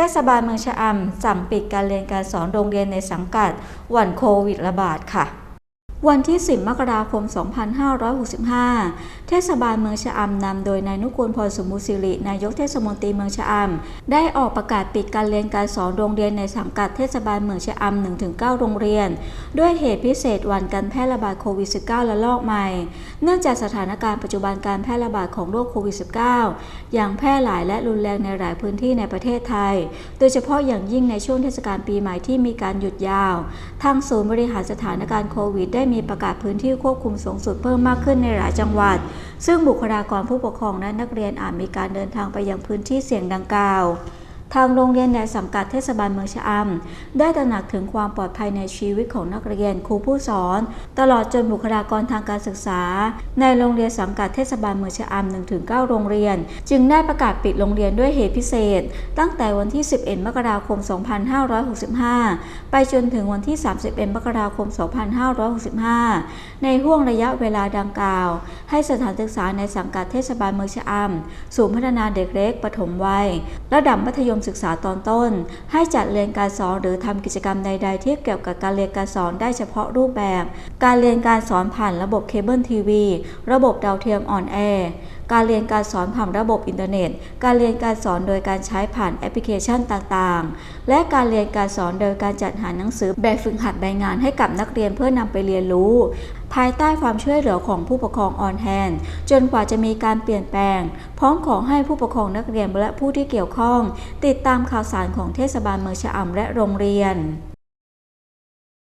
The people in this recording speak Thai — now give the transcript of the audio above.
เทศบาลเมืองชะอำสั่งปิดการเรียนการสอนโรงเรียนในสังกัดวันโควิดระบาดค่ะวันที่ 10 มกราคม 2565 เทศบาลเมืองชะอำนำโดยนายนุกูลพรสมุสิริ นายกเทศมนตรีเมืองชะอำได้ออกประกาศปิดการเรียนการสอนโรงเรียนในสังกัดเทศบาลเมืองชะอำ 1-9 โรงเรียน ด้วยเหตุพิเศษวันการแพร่ระบาดโควิด -19 ระลอกใหม่ เนื่องจากสถานการณ์ปัจจุบันการแพร่ระบาดของโรคโควิด -19 อย่างแพร่หลายและรุนแรงในหลายพื้นที่ในประเทศไทย โดยเฉพาะอย่างยิ่งในช่วงเทศกาลปีใหม่ที่มีการหยุดยาว ทางศูนย์บริหารสถานการณ์โควิด ได้มีประกาศพื้นที่ควบคุมสูงสุดเพิ่มมากขึ้นในหลายจังหวัด ซึ่งบุคลากรผู้ปกครองและนักเรียนอาจมีการเดินทางไปยังพื้นที่เสี่ยงดังกล่าว ทางโรงเรียนในสังกัดเทศบาลเมืองชะอำได้ตระหนักถึงความปลอดภัยในชีวิตของนักเรียนครูผู้สอน ตลอดจนบุคลากรทางการศึกษา ในโรงเรียนสังกัดเทศบาลเมืองชะอำ1-9โรงเรียน จึงได้ประกาศปิดโรงเรียนด้วยเหตุพิเศษ ตั้งแต่วันที่ 11 มกราคม 2565 ไปจนถึงวันที่ 31 มกราคม 2565 ในห่วงระยะเวลาดังกล่าว ให้สถานศึกษาในสังกัดเทศบาลเมืองชะอำศูนย์พัฒนาเด็กเล็กปฐมวัย ระดับมัธยมศึกษาตอนต้น ให้จัดเรียนการสอนหรือทำกิจกรรมใด ๆ ที่เกี่ยวกับการเรียนการสอนได้เฉพาะรูปแบบ การเรียนการสอนผ่านระบบเคเบิลทีวี ระบบดาวเทียมออนแอร์ การเรียนการสอนผ่านระบบอินเทอร์เน็ต การเรียนการสอนโดยการใช้ผ่านแอปพลิเคชันต่างๆ และการเรียนการสอนโดยการจัดหาหนังสือแบบฝึกหัดใบงานให้กับนักเรียนเพื่อนำไปเรียนรู้ ภายใต้ความช่วยเหลือของผู้ปกครองออนแฮนจนกว่าจะมีการเปลี่ยนแปลง พร้อมขอให้ผู้ปกครองนักเรียนและผู้ที่เกี่ยวข้อง ติดตามข่าวสารของเทศบาลเมืองชะอำและโรงเรียน